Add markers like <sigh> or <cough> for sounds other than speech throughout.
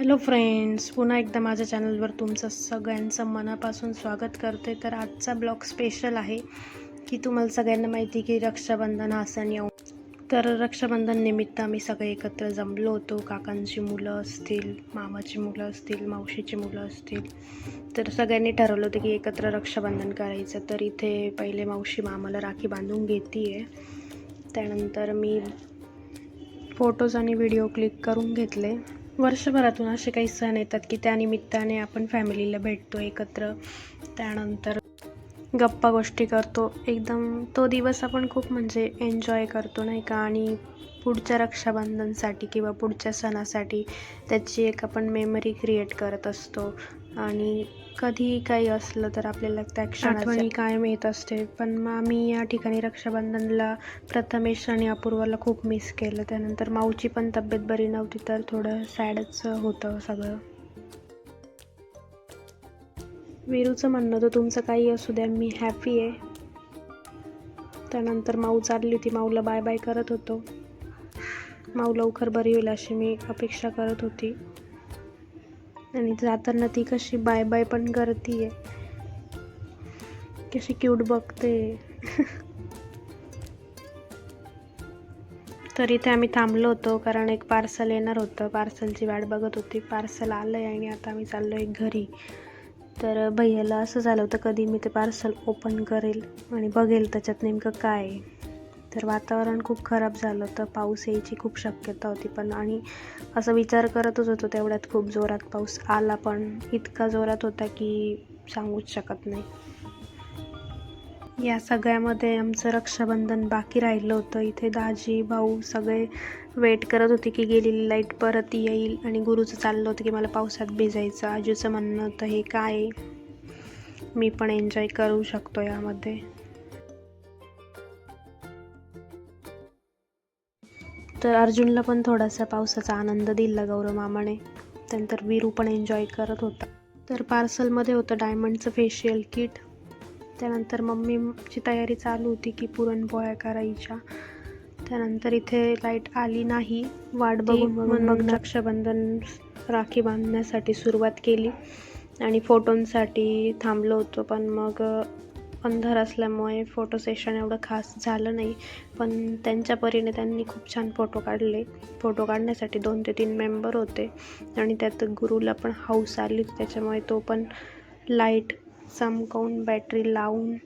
Hello friends पुन्हा एकदा माझ्या चॅनलवर तुमचं सगळ्यांचं मनापासून स्वागत करते. तर आजचा ब्लॉग स्पेशल आहे की तुम्हाला सगळ्यांना माहिती की रक्षाबंधन हा सण येऊ तर रक्षाबंधन निमित्त आम्ही सगळे एकत्र जमलो होतो. काकांची मुलं असतील मामाची मुलं असतील मावशीची मुलं असतील. तर सगळ्यांनी ठरवलं होतं की एकत्र रक्षाबंधन करायचं. तर इथे पहिले मावशी मामाला राखी बांधून घेते आहे त्यानंतर मी फोटोज आणि व्हिडिओ क्लिक करून घेतले. वर्षभरातून असे काही सण येतात की त्या निमित्ताने आपण फॅमिलीला भेटतो एकत्र. त्यानंतर गप्पा गोष्टी करतो. एकदम तो दिवस आपण खूप म्हणजे एन्जॉय करतो नाही का? आणि पुढच्या रक्षाबंधनसाठी किंवा पुढच्या सणासाठी त्याची एक आपण मेमरी क्रिएट करत असतो. आणि कधी काही असलं तर आपल्याला त्या क्षणाची कायम येत असते. पण मग आम्ही या ठिकाणी रक्षाबंधनला प्रथमेश आणि अपूर्वाला खूप मिस केलं. त्यानंतर माऊची पण तब्येत बरी नव्हती तर थोडं सॅडच होतं सगळं. वीरूचं म्हणणं तर तुमचं काही असू द्या मी हॅपी आहे. त्यानंतर माऊ चालली होती. माऊला बाय बाय करत होतो. माऊ लवकर बरी होईल अशी मी अपेक्षा करत होती. आणि जाताना ती कशी बाय बाय पण करते कशी क्यूट बघते. <laughs> तर इथे आम्ही थांबलो होतो कारण एक पार्सल येणार होतं. पार्सलची वाट बघत होती. पार्सल आलं आहे आणि आता आम्ही चाललो आहे घरी. तर भैयाला असं झालं होतं कधी मी ते पार्सल ओपन करेल आणि बघेल त्याच्यात नेमकं काय आहे. तर वातावरण खूप खराब झालं होतं पाऊस यायची खूप शक्यता होती पण आणि असं विचार करतच होतो तेवढ्यात खूप जोरात पाऊस आला पण इतका जोरात होता की सांगूच शकत नाही. या सगळ्यामध्ये आमचं रक्षाबंधन बाकी राहिलं होतं. इथे दाजी भाऊ सगळे वेट करत होते की गेलेली लाइट परत येईल आणि गुरुचं चाललं होतं की मला पावसात भिजायचं. आजूचं म्हणणं होतं हे काय? मी पण एन्जॉय करू शकतो यामध्ये. तर अर्जुनला पण थोडासा पावसाचा आनंद दिला गौरव मामाने. त्यानंतर वीरू पण एन्जॉय करत होता. तर पार्सलमध्ये होतं डायमंडचं फेशियल किट त्यानंतर मम्मीची तयारी चालू होती की पुरणपोळ्या करायच्या. त्यानंतर इथे लाइट आली नाही. वाट बघून बघून मग रक्षाबंधन राखी बांधण्यासाठी सुरुवात केली आणि फोटोंसाठी थांबलो होतो. पण मग अंधार असल्यामुळे फोटो सेशन एवढं खास झालं नाही. पण त्यांच्या परीने त्यांनी खूप छान फोटो काढले. फोटो काढण्यासाठी दोन ते तीन मेंबर होते. आणि त्यात गुरुला पण हाऊस आली. त्याच्यामुळे तो पण लाइट चमकवून बॅटरी लावून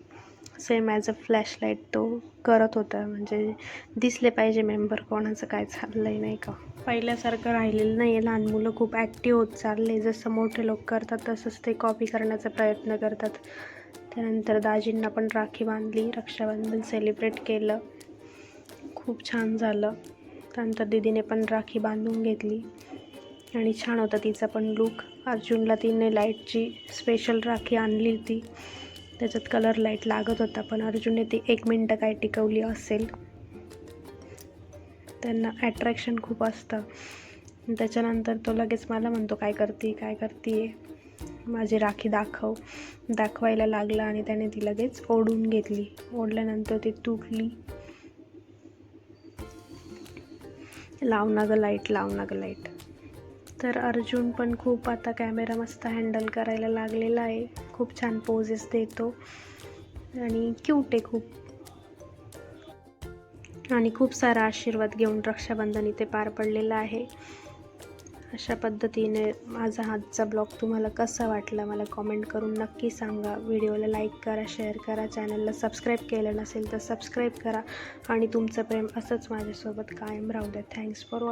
सेम ॲज अ फ्लॅशलाईट तो करत होता. म्हणजे दिसले पाहिजे मेंबर कोणाचं काय चाललं आहे नाही का. पहिल्यासारखं राहिलेलं नाही आहे लहान मुलं खूप ॲक्टिव्ह होत चालले. जसं मोठे लोक करतात तसंच ते कॉपी करण्याचा प्रयत्न करतात. त्यानंतर दाजींना पण राखी बांधली. रक्षाबंधन सेलिब्रेट केलं. खूप छान झालं. त्यानंतर दिदीने पण राखी बांधून घेतली. आणि छान होता तिचा पण लूक अर्जुनला तिने लाईटची स्पेशल राखी आणली होती. त्याच्यात कलर लाइट लागत होता पण अर्जुनने ती एक मिनटं काय टिकवली असेल? त्यांना ॲट्रॅक्शन खूप असतं. त्याच्यानंतर तो लगेच मला म्हणतो काय करते काय करते माझी राखी दाखव. दाखवायला लागला आणि त्याने ती लगेच ओढून घेतली. ओढल्यानंतर ती तुटली. लाव ना गं लाइट लाव ना गं लाइट तर अर्जुन पण खूप आता कॅमेरा मस्त हँडल करायला लागलेला आहे. खूप छान पोजेस देतो. आणि क्यूट आहे खूप. आणि खूप सारा आशीर्वाद घेऊन रक्षाबंधन इथे पार पडलेलं आहे. अशा पद्धतीने माझा हातचा ब्लॉग तुम्हाला कसा वाटला मला कॉमेंट करून नक्की सांगा. व्हिडिओला लाईक करा शेअर करा चॅनलला सबस्क्राईब केलं नसेल तर सबस्क्राईब करा. आणि तुमचं प्रेम असंच माझ्यासोबत कायम राहू द्या. Thanks for